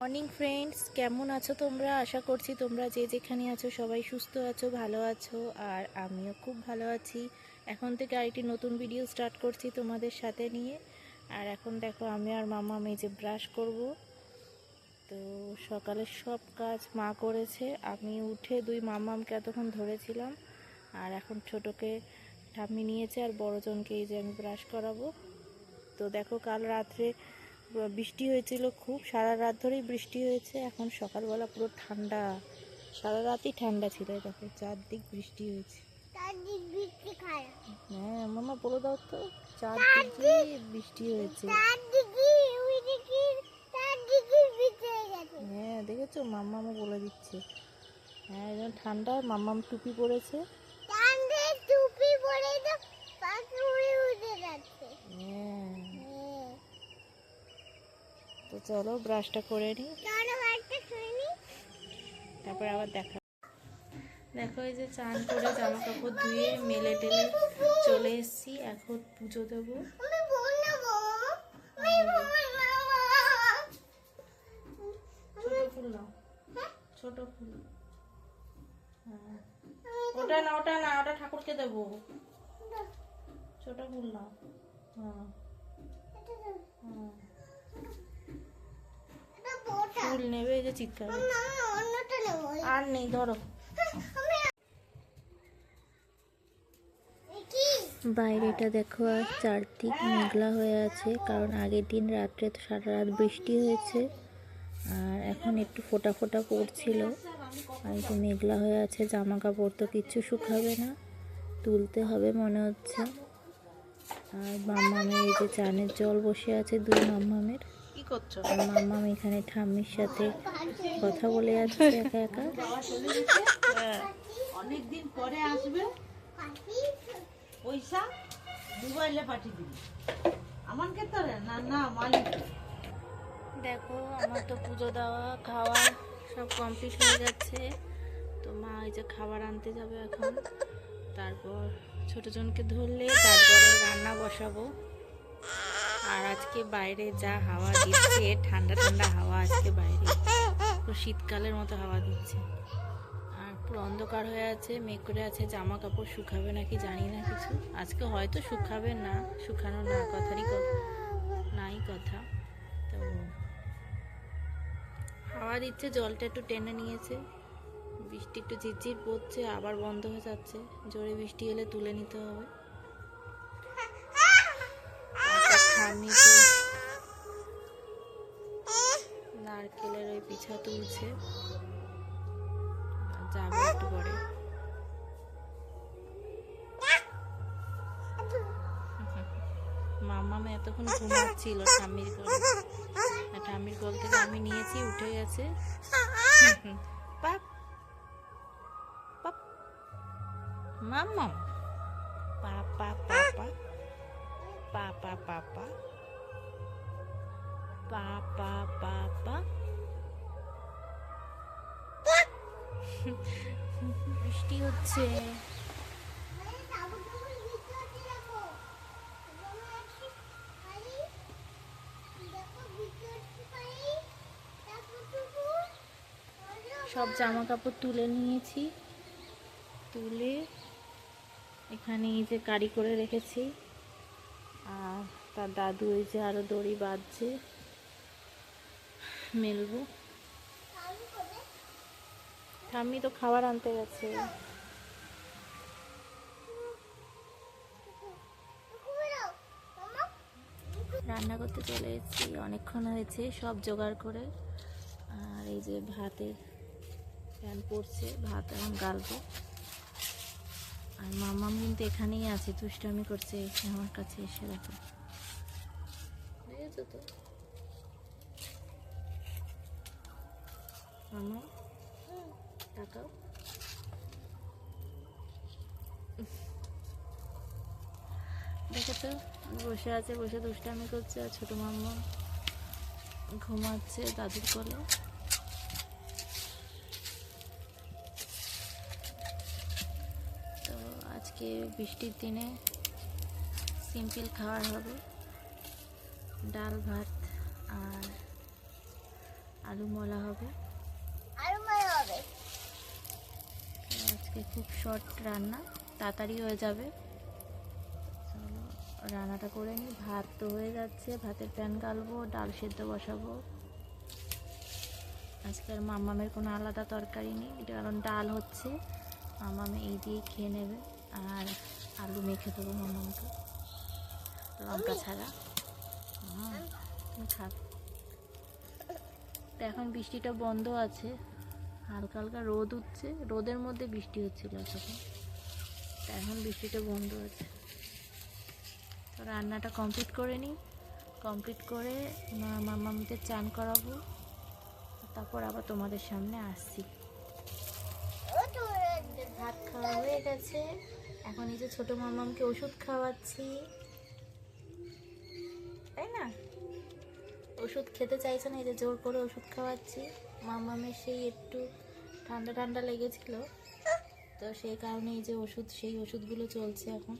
Morning friends কেমন আছো তোমরা? আশা করছি তোমরা যে যেখানে আছো সবাই সুস্থ আছো, ভালো আছো, আর আমিও খুব ভালো আছি। এখন থেকে আরেকটি নতুন ভিডিও স্টার্ট করছি তোমাদের সাথে নিয়ে। আর এখন দেখো, আমি আর মামা যে ব্রাশ করব। তো সকালের সব কাজ মা করেছে। আমি উঠে দুই মামামকে এতক্ষণ ধরেছিলাম। আর এখন ছোটোকে ঠাম্মি নিয়েছে আর বড়জনকে এই যে আমি ব্রাশ করাবো। তো দেখো কাল রাত্রে বৃষ্টি হয়েছিল খুব। সারা রাত ধরেই বৃষ্টি হয়েছে। এখন সকালবেলা পুরো ঠান্ডা। সারা রাতই ঠান্ডা ছিল। দেখো চারদিক বৃষ্টি হয়েছে। হ্যাঁ মামা বলে দাও তো চারদিকে বৃষ্টি হয়েছে। দেখেছ মাম্মামও বলে দিচ্ছে। হ্যাঁ একদম ঠান্ডা মাম্মাম টুপি পরেছে। টুপি পরে তো যাচ্ছে। হ্যাঁ। হ্যাঁ। তো চলো ব্রাশটা করে নিই তারপর আবার দেখা। দেখো এই যে চান করে জামা কাপড় ধুয়ে মেলে টেলে চলে এসেছি। এখন পুজো দেবো। ওটা না ওটা না ওটা ঠাকুরকে দেবো। ছোট ফুল নাও হ্যাঁ। হ্যাঁ। ফুল নেবে এই যে চিৎকার। না আর নেই ধরো। বাইরেটা দেখো আর চারদিক মেঘলা হয়ে আছে কারণ আগের দিন রাত্রে তো সারা রাত বৃষ্টি হয়েছে আর এখন একটু ফোটা ফোটা পড়ছিল। আর মেঘলা হয়ে আছে জামা কাপড় তো কিচ্ছু শুকাবে না তুলতে হবে মনে হচ্ছে। আর মাম্মামের এই যে চানের জল বসে আছে দুই মাম্মামের। কি করছ? আর মাম্মাম এখানে ঠাম্মির সাথে কথা বলে যাচ্ছে একা একা। অনেকদিন পরে আসবে। পয়সা পাঠিয়ে দিবি। না না মালিক দেখো আমার তো পুজো দেওয়া খাওয়া সব কমপ্লিট হয়ে যাচ্ছে। তো মা এই যে খাবার আনতে যাবে এখন। তারপর ছোটজনকে ধরলে, তারপরে রান্না বসাবো। আর আজকে বাইরে যা হাওয়া দিচ্ছে, ঠান্ডা ঠান্ডা হাওয়া আজকে বাইরে। পুরো শীতকালের মতো হাওয়া দিচ্ছে। আর পুরো অন্ধকার হয়ে আছে, মেঘ করে আছে জামা কাপড় শুকাবে নাকি জানি না কিছু। আজকে হয়তো শুকাবে না শুকানো না কথারই কথা নাই কথা। তো হাওয়া দিচ্ছে, জলটা একটু টেনে নিয়েছে। বৃষ্টি একটু ঝিরঝির পড়ছে, আবার বন্ধ হয়ে যাচ্ছে। জোরে বৃষ্টি এলে তুলে নিতে হবে। নারকেলের ওই পিছা তুলছে। যাব একটু পরে। মাম্মামা এতক্ষণ ঘুমাচ্ছিল ঠাম্মির কোলে আর ঠাম্মির কোল থেকে আমি নিয়েছি উঠে গেছে। পাপ পাপ। মাম্মাম পাপা পাপা পাপা পাপা পাপা পাপা বৃষ্টি হচ্ছে আরে তাবু তাবু ভিতরে রাখো আমি আছি আরে দেখো ভিতরে পাই তারপর টুকু সব জামা কাপড় তুলে নিয়েছি। তুলে এখানে এই যে কারি করে রেখেছি। আর তার দাদু এই যে আরও দড়ি বাঁধছে। মেলবো। ঠাম্মি তো খাবার আনতে গেছে। রান্না করতে চলে এসেছি। অনেকক্ষণ হয়েছে সব জোগাড় করে। আর এই যে ভাতের প্যান পড়ছে ভাত এখন গালবো আর মামাম কিন্তু এখানেই আছে দুষ্টামি করছে এসে আমার কাছে এসে দেখো। তো। মামা? তাকাও। দেখো তো বসে আছে বসে দুষ্টামি করছে আর ছোট মাম্মা ঘুমাচ্ছে দাদুর কোলে। আজকে বৃষ্টির দিনে সিম্পল খাবার হবে। ডাল ভাত আর আলু মলা হবে। আজকে খুব শর্ট রান্না তাড়াতাড়ি হয়ে যাবে। চলো রান্নাটা করে নিই। ভাত তো হয়ে যাচ্ছে। ভাতের প্যান গালবো ডাল সেদ্ধ বসাবো। আজকে আর মামামের কোনো আলাদা তরকারি নেই। এটা কারণ ডাল হচ্ছে। মামামে এই দিয়ে খেয়ে নেবে। আর আলু মেখে দেবো মামাকে। লঙ্কা ছাড়া। তুমি খাবে। তো এখন বৃষ্টিটা বন্ধ আছে। হালকা হালকা রোদ উঠছে। রোদের মধ্যে বৃষ্টি হচ্ছিল তখন। তা এখন বৃষ্টিটা বন্ধ আছে। তো রান্নাটা কমপ্লিট করে নিই। কমপ্লিট করে মা চান করাবো। তারপর আবার তোমাদের সামনে আসছি। ভাত খাওয়া হয়ে গেছে। এখন এই যে ছোটো মামামকে ওষুধ খাওয়াচ্ছি। তাই না? ওষুধ খেতে চাইছে না, এই যে জোর করে ওষুধ খাওয়াচ্ছি। মামামের সেই একটু ঠান্ডা ঠান্ডা লেগেছিল। তো সেই কারণে এই যে ওষুধ, সেই ওষুধগুলো চলছে এখন।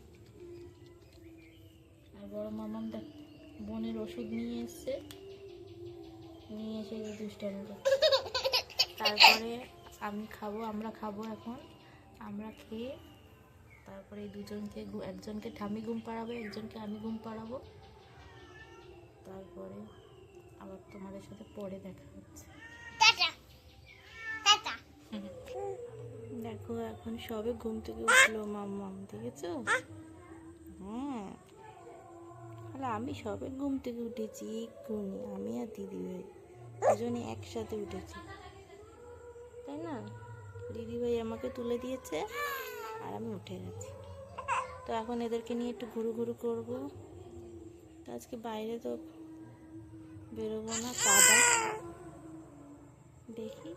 আর বড় মামাম দেখ, বোনের ওষুধ নিয়ে এসছে। নিয়ে এসে এই দুষ্টামি তারপরে আমি খাব, আমরা খাব এখন। আমরা খেয়ে তারপরে এই দুজনকে একজনকে ঠামি ঘুম পাড়াবো একজনকে আমি ঘুম পাড়াবো। তারপরে আবার তোমাদের সাথে পরে দেখা হচ্ছে। দেখো এখন সবে ঘুম থেকে উঠল মাম্মাম দেখেছ? হ্যাঁ। তাহলে আমি সবে ঘুম থেকে উঠেছি এক্ষুনি। আমি আর দিদি ভাই দুজনে একসাথে উঠেছি। তাই না? দিদি ভাই আমাকে তুলে দিয়েছে। আর আমি উঠে গেছি। তো এখন এদেরকে নিয়ে একটু ঘুরু ঘুরু করব। তো আজকে বাইরে তো বেরোবো না কাদা দেখি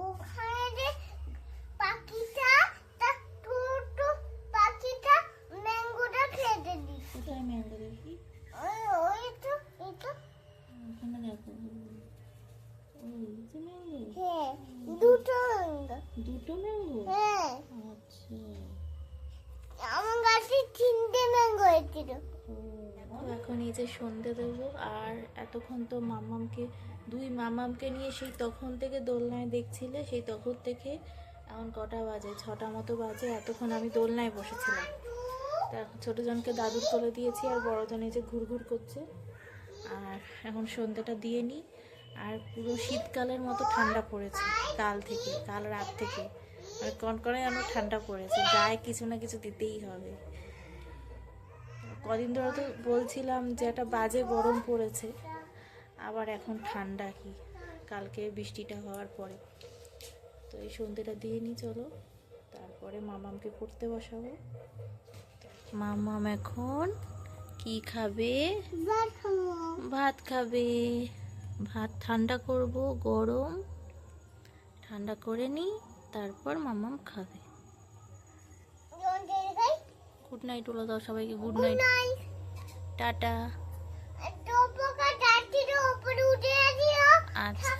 ওখানে যে পাখিটা তা ছোট পাখিটা ম্যাঙ্গোটা খেতে দিস কোথায় ম্যাঙ্গো দেখি ওই ওই তো এই তো ওখানে দেখো ওই যে ম্যাঙ্গো হ্যাঁ দুটো ম্যাঙ্গো দুটো ম্যাঙ্গো হ্যাঁ আচ্ছা আমার কাছে তিনটে ম্যাঙ্গো হয়েছিল। এখন এই যে সন্ধে দেবো, আর এতক্ষণ তো মামামকে, দুই মামামকে নিয়ে সেই তখন থেকে দোলনায় দেখছিলে, সেই তখন থেকে এখন কটা বাজে? ছটা মতো বাজে, এতক্ষণ আমি দোলনায় বসেছিলাম। তা এখন ছোটো জনকে দাদুর কোলে দিয়েছি, আর বড়জন এই যে ঘুরঘুর করছে। আর এখন সন্ধ্যাটা দিয়ে নিই। আর পুরো শীতকালের মতো ঠান্ডা পড়েছে, কাল থেকে, কাল রাত থেকে। মানে কনকনে যেন ঠান্ডা পড়েছে গায়ে কিছু না কিছু দিতেই হবে। কদিন ধরে তো বলছিলাম যে একটা বাজে গরম পড়েছে আবার এখন ঠান্ডা কি কালকে বৃষ্টিটা হওয়ার পরে। তো এই সন্ধ্যেটা দিয়ে নিই চলো তারপরে মামামকে পড়তে বসাবো। মামাম এখন কি খাবে? ভাত খাবে। ভাত ঠান্ডা করব গরম। ঠান্ডা করে নিই তারপর মামাম খাবে। গুড নাইট বলে দাও সবাইকে গুড নাইট টাটা। আচ্ছা।